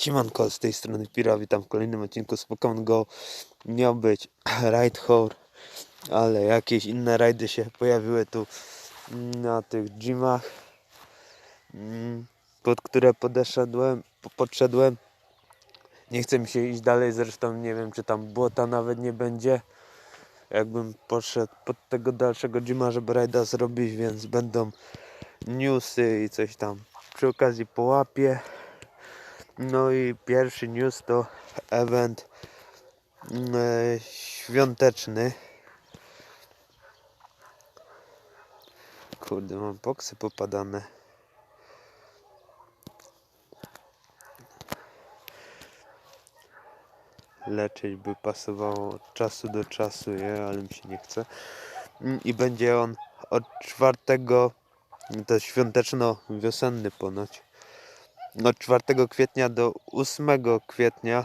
Siemanko, z tej strony Pira, witam w kolejnym odcinku z Pokémon Go. Miał być Ride ale jakieś inne rajdy się pojawiły tu na tych gymach, mm, pod które podeszedłem, po- podszedłem. Nie chce mi się iść dalej, zresztą nie wiem, czy tam błota nawet nie będzie. Jakbym poszedł pod tego dalszego gyma, żeby rajda zrobić, więc będą newsy i coś tam. Przy okazji połapię. No i pierwszy news to event mm, e, świąteczny. Kurde, mam poksy popadane. Leczyć by pasowało od czasu do czasu, je, ale mi się nie chce. Mm, I będzie on od 4, to świąteczno-wiosenny ponoć od 4 kwietnia do 8 kwietnia.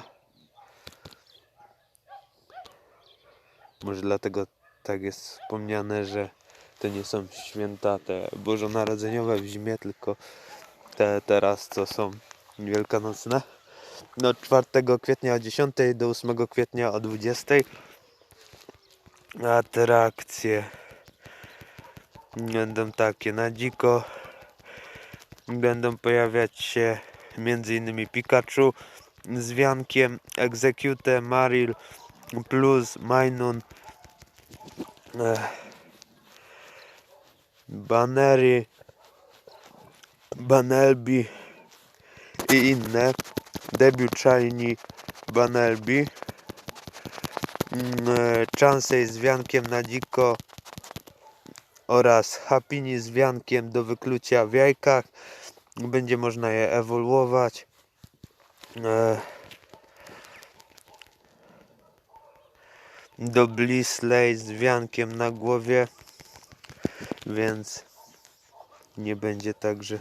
Może dlatego tak jest wspomniane, że to nie są święta te bożonarodzeniowe w zimie, tylko te teraz co są wielkanocne. No, od 4 kwietnia o 10 do 8 kwietnia o 20. Atrakcje będą takie na dziko będą pojawiać się m.in. Pikachu z Wiankiem, Execute, Maril, Plus, Minun, eh, Banery, Banelbi i inne. Debiut Shiny Banelbi. Mm, eh, Chansey z Wiankiem na dziko oraz Happini z wiankiem do wyklucia w jajkach. Będzie można je ewoluować. E, Do Blissley z wiankiem na głowie, więc nie będzie tak, że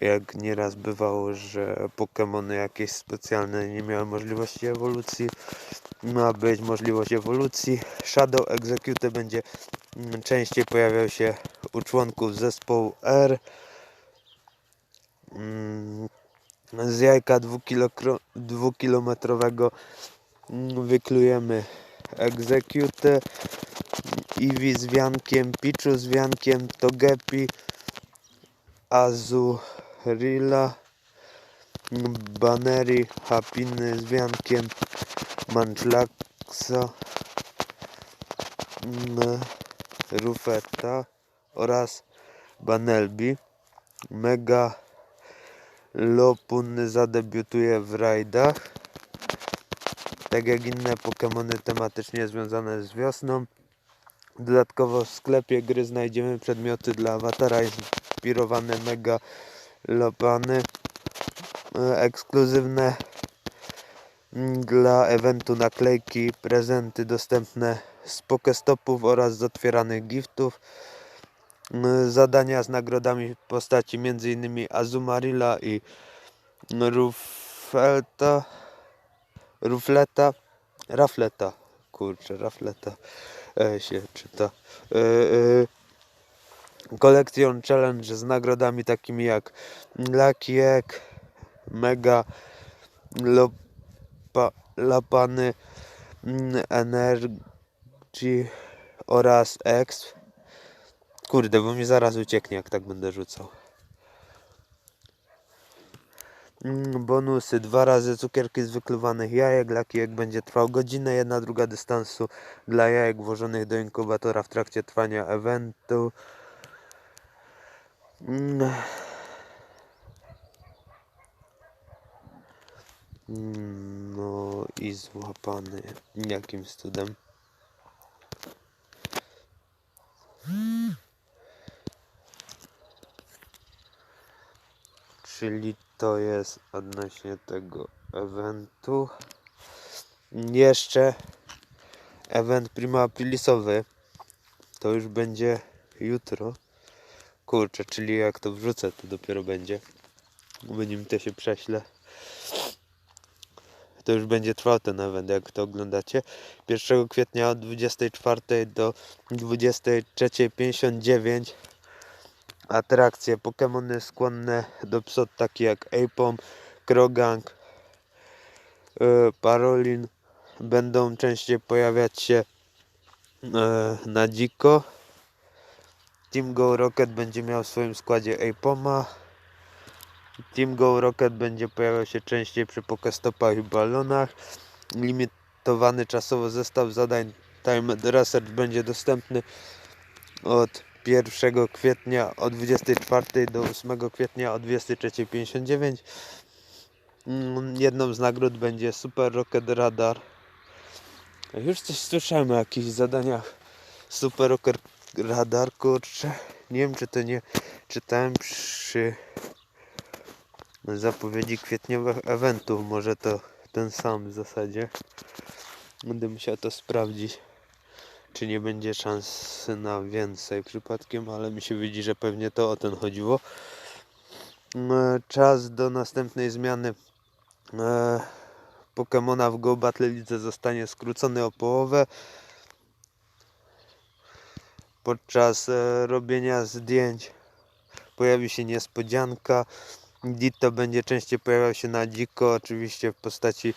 jak nieraz bywało, że Pokémony jakieś specjalne nie miały możliwości ewolucji. Ma być możliwość ewolucji. Shadow Execute będzie częściej pojawiał się u członków zespołu R. Mm, Z jajka dwukilometrowego wyklujemy Execute, Eevee z wiankiem, Pichu z wiankiem, Togepi, Azurilla, Banery, Hapiny z wiankiem, Munchlaxa, Rufetta oraz Banelbi. Mega Lopun zadebiutuje w rajdach. Tak jak inne Pokémony tematycznie związane z wiosną. Dodatkowo w sklepie gry znajdziemy przedmioty dla awatara inspirowane Mega Lopany. Ekskluzywne dla eventu naklejki, prezenty dostępne z Pokestopów oraz z otwieranych giftów. Mm, Zadania z nagrodami w postaci m.in. Azumarilla i Rufelta, Rufleta, Rafleta, kurczę, Rafleta e, się czyta. E, e, challenge z nagrodami takimi jak Lucky Egg, Mega, Lopa, Lapany, mm, Oraz X. Kurde, bo mi zaraz ucieknie, jak tak będę rzucał. Mm, Bonusy. Dwa razy cukierki z wykluwanych jajek. Laki jak będzie trwał godzinę, jedna druga dystansu dla jajek włożonych do inkubatora w trakcie trwania eventu. Mm. Mm, No i złapany jakimś cudem. Czyli to jest odnośnie tego eventu. Jeszcze event prima aprilisowy. To już będzie jutro. Kurczę, czyli jak to wrzucę, to dopiero będzie. Bo nim to się prześlę. To już będzie trwał ten event, jak to oglądacie. 1 kwietnia od 24 do 23.59 atrakcje Pokémony skłonne do psot takie jak Apom, Krogang, e, Parolin będą częściej pojawiać się e, na dziko. Team Go Rocket będzie miał w swoim składzie Apoma. Team Go Rocket będzie pojawiał się częściej przy Pokestopach i balonach. Limitowany czasowo zestaw zadań Time Research będzie dostępny od 1 kwietnia o 24 do 8 kwietnia o 23.59. Mm, Jedną z nagród będzie Super Rocket Radar. Już coś słyszałem o jakichś zadaniach Super Rocket Radar, kurczę. Nie wiem czy to nie czytałem przy zapowiedzi kwietniowych eventów. Może to ten sam w zasadzie. Będę musiał to sprawdzić czy nie będzie szansy na więcej przypadkiem, ale mi się widzi, że pewnie to o ten chodziło. E, Czas do następnej zmiany e, Pokemona w Go Battle League zostanie skrócony o połowę. Podczas e, robienia zdjęć pojawi się niespodzianka. Ditto będzie częściej pojawiał się na dziko, oczywiście w postaci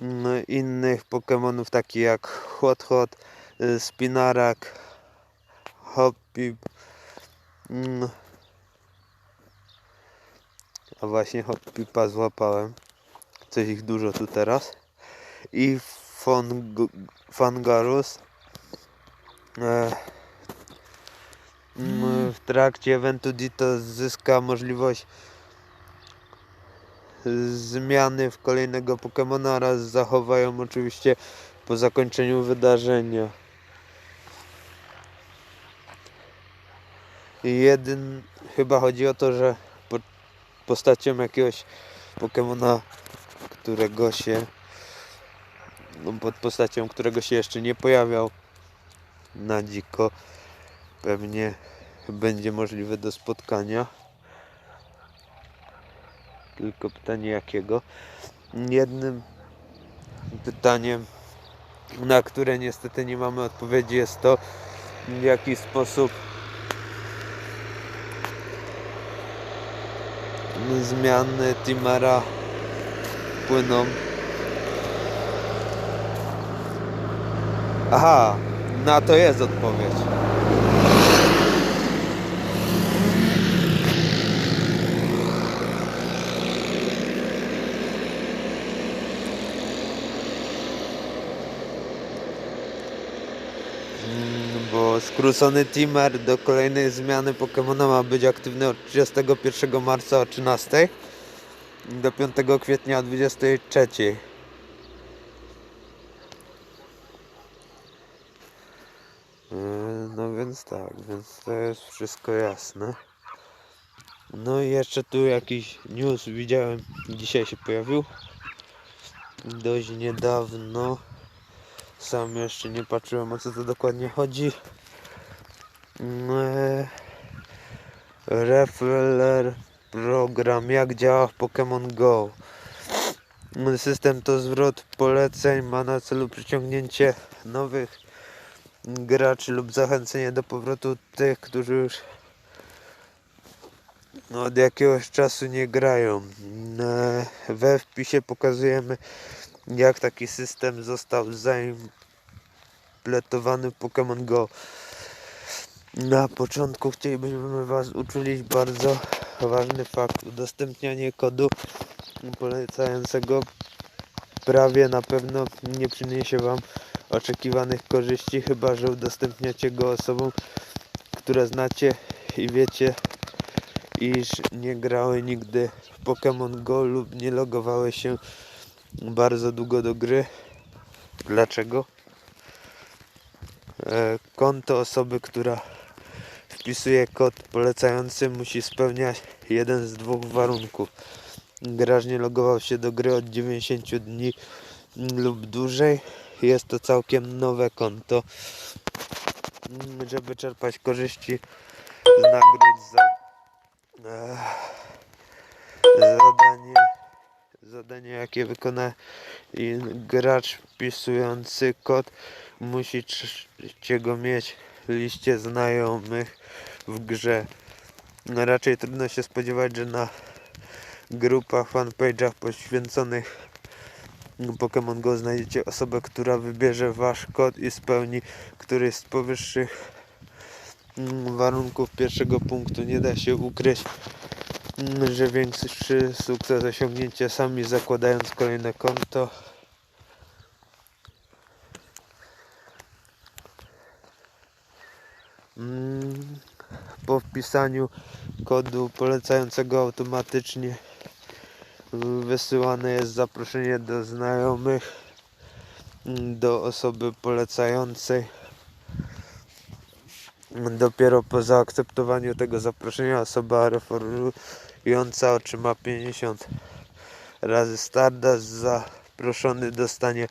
mm, innych Pokemonów, takich jak Hot Hot, y, Spinarak, Hoppip. mm. A właśnie Hoppipa złapałem. Coś ich dużo tu teraz. I Fong- Fangarus. E, mm, w trakcie eventu Ditto zyska możliwość zmiany w kolejnego Pokemona oraz zachowają oczywiście po zakończeniu wydarzenia. Jeden chyba chodzi o to, że po, postacią jakiegoś Pokemona, którego się no, pod postacią, którego się jeszcze nie pojawiał na dziko pewnie będzie możliwe do spotkania. Tylko pytanie jakiego. Jednym pytaniem, na które niestety nie mamy odpowiedzi, jest to, w jaki sposób zmiany Timera płyną. Aha, na to jest odpowiedź. Bo skrócony timer do kolejnej zmiany Pokemona ma być aktywny od 31 marca o 13 do 5 kwietnia o 23. Yy, No więc tak, więc to jest wszystko jasne. No i jeszcze tu jakiś news widziałem, dzisiaj się pojawił. Dość niedawno. Sam jeszcze nie patrzyłem o co to dokładnie chodzi. Eee, Referrer program jak działa w Pokémon Go. System to zwrot poleceń, ma na celu przyciągnięcie nowych graczy lub zachęcenie do powrotu tych, którzy już od jakiegoś czasu nie grają. Eee, We wpisie pokazujemy jak taki system został zaimplementowany w Pokémon Go. Na początku chcielibyśmy Was uczulić bardzo ważny fakt. Udostępnianie kodu polecającego prawie na pewno nie przyniesie Wam oczekiwanych korzyści, chyba że udostępniacie go osobom, które znacie i wiecie, iż nie grały nigdy w Pokémon Go lub nie logowały się bardzo długo do gry. Dlaczego? E, konto osoby, która wpisuje kod polecający musi spełniać jeden z dwóch warunków. Gracz nie logował się do gry od 90 dni lub dłużej. Jest to całkiem nowe konto. Żeby czerpać korzyści z nagród za e, zadanie zadanie jakie wykona gracz wpisujący kod musi trz- go mieć w liście znajomych w grze. No raczej trudno się spodziewać, że na grupach, fanpage'ach poświęconych Pokémon Go znajdziecie osobę, która wybierze wasz kod i spełni któryś z powyższych warunków pierwszego punktu. Nie da się ukryć, że większy sukces osiągnięcie sami zakładając kolejne konto. Mm, Po wpisaniu kodu polecającego automatycznie wysyłane jest zaproszenie do znajomych, mm, do osoby polecającej. Dopiero po zaakceptowaniu tego zaproszenia osoba referująca otrzyma 50 razy Stardust. Zaproszony dostanie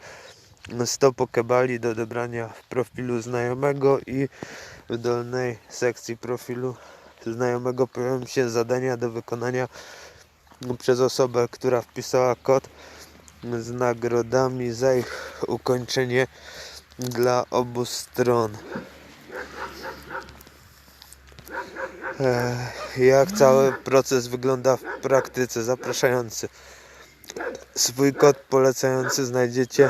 100 pokebali do odebrania w profilu znajomego i w dolnej sekcji profilu znajomego pojawią się zadania do wykonania przez osobę, która wpisała kod z nagrodami za ich ukończenie dla obu stron. Ech, Jak cały proces wygląda w praktyce? Zapraszający. Swój kod polecający znajdziecie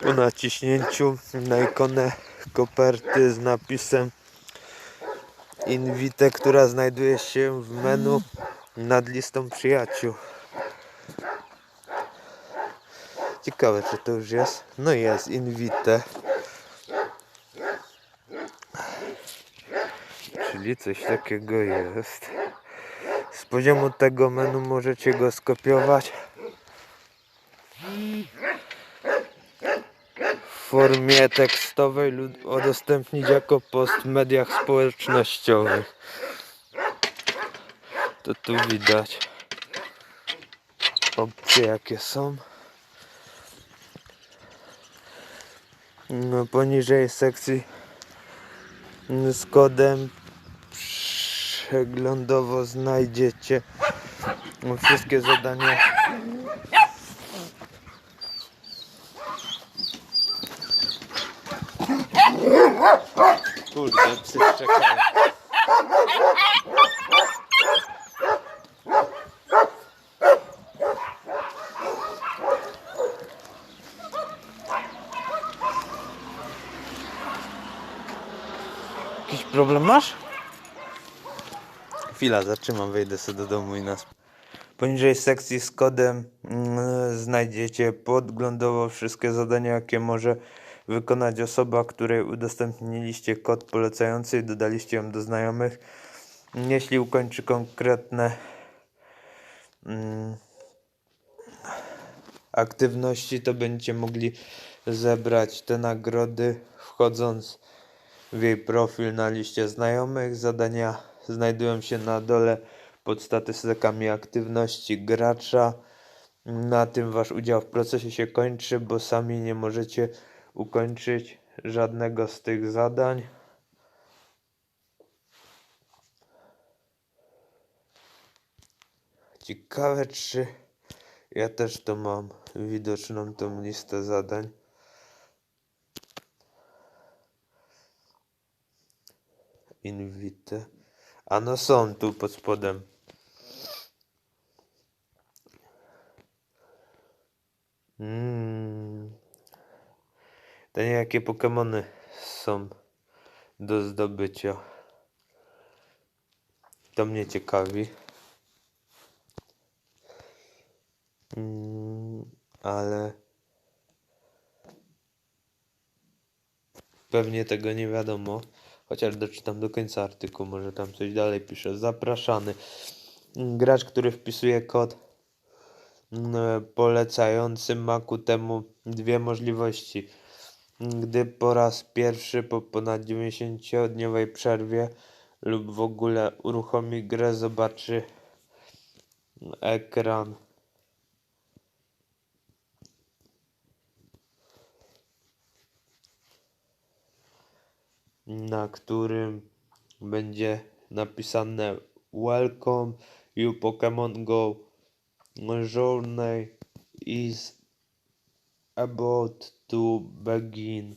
po naciśnięciu na ikonę koperty z napisem Invite, która znajduje się w menu nad listą przyjaciół. Ciekawe, czy to już jest. No jest, Invite. Czyli coś takiego jest. Z poziomu tego menu możecie go skopiować. W formie tekstowej lub udostępnić jako post w mediach społecznościowych. To tu widać opcje jakie są. No, poniżej sekcji z kodem przeglądowo znajdziecie wszystkie zadania. Kurde, psy czekają. Jakiś problem masz? Chwila, zatrzymam, wejdę sobie do domu i nas. Poniżej sekcji z kodem mm, znajdziecie podglądowo wszystkie zadania, jakie może wykonać osoba, której udostępniliście kod polecający i dodaliście ją do znajomych. Jeśli ukończy konkretne mm, aktywności, to będziecie mogli zebrać te nagrody wchodząc w jej profil na liście znajomych. Zadania znajdują się na dole pod statystykami aktywności gracza. Na tym wasz udział w procesie się kończy, bo sami nie możecie ukończyć żadnego z tych zadań. Ciekawe, czy ja też to mam widoczną tą listę zadań. Invite. A no są tu pod spodem. Mm. To nie jakie Pokemony są do zdobycia. To mnie ciekawi. Mm, ale pewnie tego nie wiadomo. Chociaż doczytam do końca artykułu, może tam coś dalej pisze. Zapraszany. Gracz, który wpisuje kod mm, polecający ma ku temu dwie możliwości. Gdy po raz pierwszy po ponad 90-dniowej przerwie lub w ogóle uruchomi grę, zobaczy ekran na którym będzie napisane Welcome you Pokemon Go Journey is about to begin.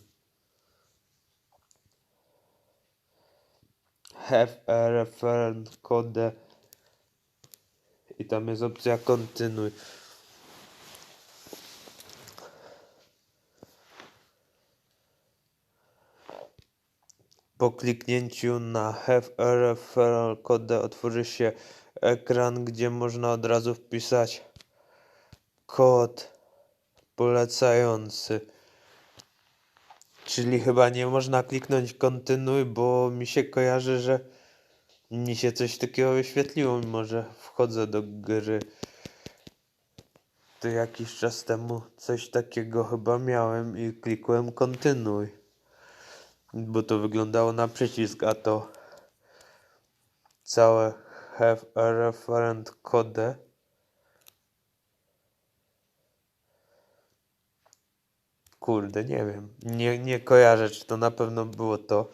Have a reference code i tam jest opcja kontynuuj. Po kliknięciu na Have a Referral otworzy się ekran, gdzie można od razu wpisać kod polecający. Czyli chyba nie można kliknąć kontynuuj, bo mi się kojarzy, że mi się coś takiego wyświetliło, mimo że wchodzę do gry. To jakiś czas temu coś takiego chyba miałem i klikłem kontynuuj. Bo to wyglądało na przycisk, a to całe have a referent code. Kurde, nie wiem. Nie, nie kojarzę, czy to na pewno było to.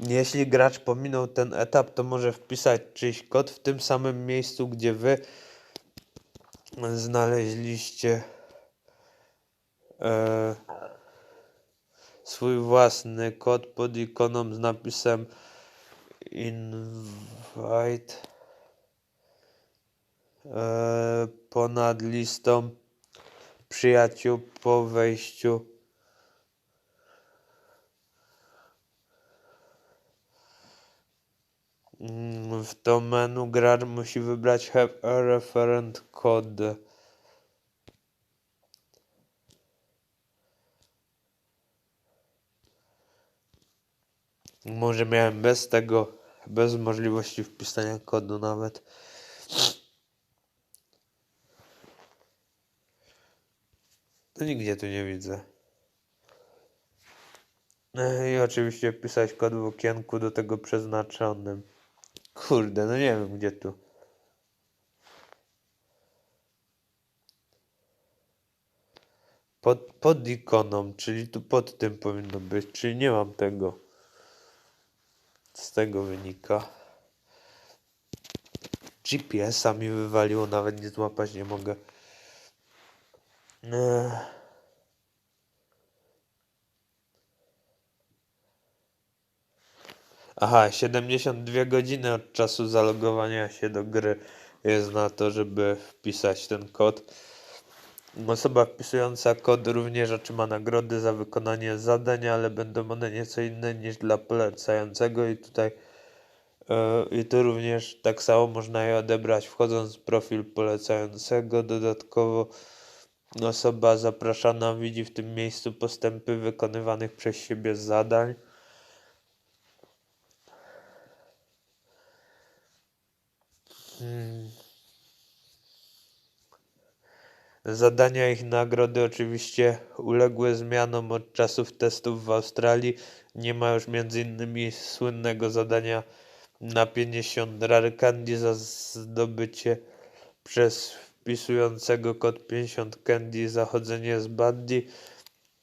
Jeśli gracz pominął ten etap, to może wpisać czyjś kod w tym samym miejscu, gdzie wy znaleźliście e, swój własny kod pod ikoną z napisem invite e, ponad listą przyjaciół po wejściu w to menu gracz musi wybrać have a referent code. Może miałem bez tego, bez możliwości wpisania kodu nawet. No nigdzie tu nie widzę. E, I oczywiście wpisać kod w okienku do tego przeznaczonym. Kurde, no nie wiem gdzie tu. Pod, pod ikoną, czyli tu pod tym powinno być, czyli nie mam tego. Z tego wynika. GPS-a mi wywaliło, nawet nie złapać nie mogę. Ech. Aha, 72 godziny od czasu zalogowania się do gry jest na to, żeby wpisać ten kod. Osoba wpisująca kod również otrzyma nagrody za wykonanie zadań, ale będą one nieco inne niż dla polecającego i tutaj e, i tu również tak samo można je odebrać wchodząc w profil polecającego. Dodatkowo osoba zapraszana widzi w tym miejscu postępy wykonywanych przez siebie zadań. Zadania ich nagrody oczywiście uległy zmianom od czasów testów w Australii. Nie ma już innymi słynnego zadania na 50 rare candy za zdobycie przez wpisującego kod 50 candy zachodzenie z bandy.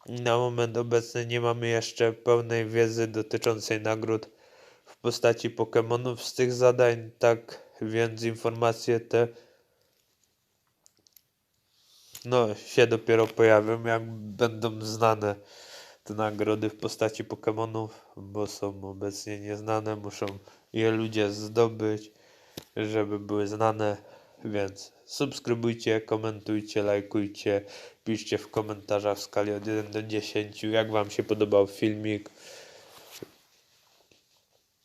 Na moment obecny nie mamy jeszcze pełnej wiedzy dotyczącej nagród w postaci Pokémonów z tych zadań, tak więc informacje te no, się dopiero pojawią, jak będą znane te nagrody w postaci Pokémonów, bo są obecnie nieznane, muszą je ludzie zdobyć, żeby były znane, więc subskrybujcie, komentujcie, lajkujcie, piszcie w komentarzach w skali od 1 do 10, jak Wam się podobał filmik.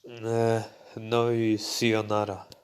E, No i sayonara.